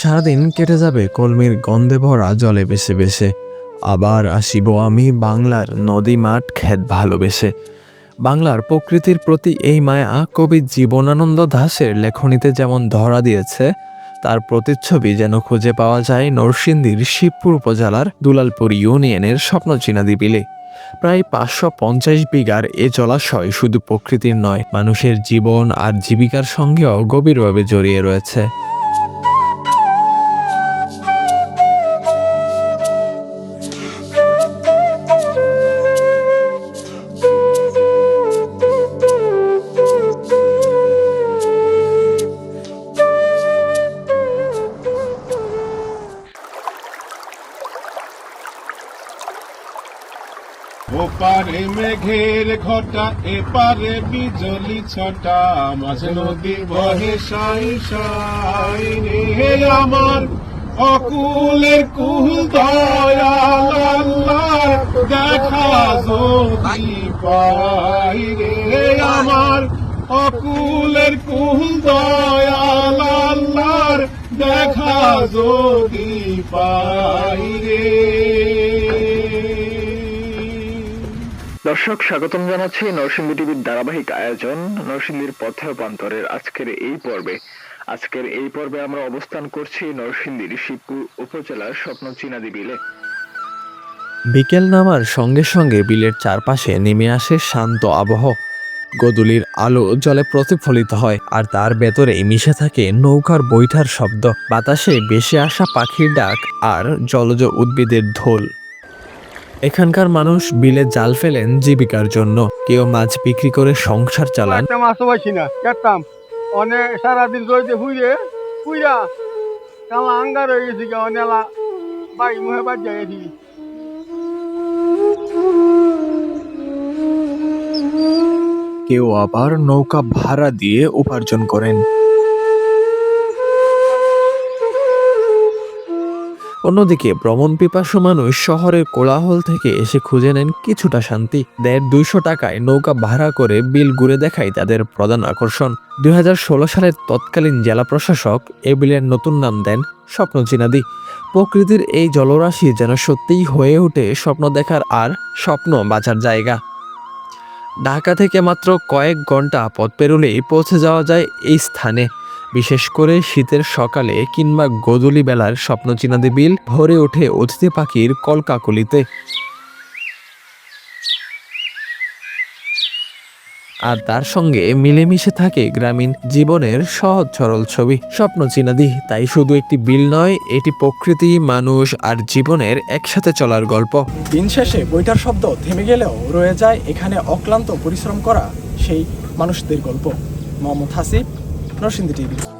সারাদিন কেটে যাবে কলমির গন্ধে ভরা জলে বেসে বেসে আবার আসিব আমি বাংলার নদী মাঠ ক্ষেত ভালোবেসে। বাংলার প্রকৃতির প্রতি এই মায়া কবি জীবনানন্দ দাসের লেখনীতে যেমন ধরা দিয়েছে, তার প্রতিচ্ছবি যেন খুঁজে পাওয়া যায় নরসিংদীর শিবপুর উপজেলার দুলালপুর ইউনিয়নের স্বপ্নচিনাদি বিলে প্রায় পাঁচশো পঞ্চাশ বিঘার এ জলাশয় শুধু প্রকৃতির নয়, মানুষের জীবন আর জীবিকার সঙ্গেও গভীরভাবে জড়িয়ে রয়েছে। ওপারে মেঘের ঘটা, এপারে বিজলি ছটা। মাঝে নদী বহে সাই সাই রে আমার অকুলের কুল দয়াল আল্লাহ দেখা যদি পাই রে আমার অকুলের কুল দয়াল আল্লাহর দেখা যদি পাই রে। দর্শক, স্বাগতম জানাচ্ছি নরসিংদী টিভির ধারাবাহিক আয়োজন নরসিংদীর পথে রূপান্তরের আজকের এই পর্বে। আজকের এই পর্বে আমরা অবস্থান করছি নরসিংদীর শিবপুর উপজেলার স্বপ্ন চিনাদি বিলে বিকেল নামার সঙ্গে সঙ্গে বিলের চারপাশে নেমে আসে শান্ত আবহ। গদুলির আলো জলে প্রতিফলিত হয় আর তার ভেতরেই মিশে থাকে নৌকার বৈঠার শব্দ। বাতাসে বেশি আসা পাখির ডাক আর জলজ উদ্ভিদের ঢোল। এখানকার মানুষ বিলে জাল ফেলেন জীবিকার জন্য। কেউ মাছ বিক্রি করে সংসার চালান। মাছও পাইছি না কেটতাম। অনেক সারাদিন কালা আঙ্গার হয়ে গেছি গা অনেলা। বাড়ি মুহে বাদ যাই কেউ আবার নৌকা ভাড়া দিয়ে উপার্জন করেন। অন্যদিকে ভ্রমণ পিপাসু মানুষ শহরের কোলাহল থেকে এসে খুঁজে নেন কিছুটা শান্তি। দেড় দুইশো টাকায় নৌকা ভাড়া করে বিল ঘুরে দেখাই তাদের প্রধান আকর্ষণ। দুই সালের তৎকালীন জেলা প্রশাসক এ বিলের নতুন নাম দেন স্বপ্ন স্বপ্নচিনাদি। প্রকৃতির এই জলরাশি যেন সত্যিই হয়ে ওঠে স্বপ্ন দেখার আর স্বপ্ন বাঁচার জায়গা। ঢাকা থেকে মাত্র কয়েক ঘণ্টা পথ পেরোলেই পৌঁছে যাওয়া যায় এই স্থানে। বিশেষ করে শীতের সকালে কিংবা গোধূলি বেলার স্বপ্নচিনাদি বিল ভরে ওঠে অতিথি পাখির কলকাকলিতে। আর তার সঙ্গে মিলেমিশে থাকে গ্রামীণ জীবনের সহজ সরল ছবি। স্বপ্ন চিনাদি, তাই শুধু একটি বিল নয়, এটি প্রকৃতি, মানুষ আর জীবনের একসাথে চলার গল্প। দিন শেষে বইটার শব্দ থেমে গেলেও রয়ে যায় এখানে অক্লান্ত পরিশ্রম করা সেই মানুষদের গল্প। মোহাম্মদ হাসিব নরসিংদী টিভি।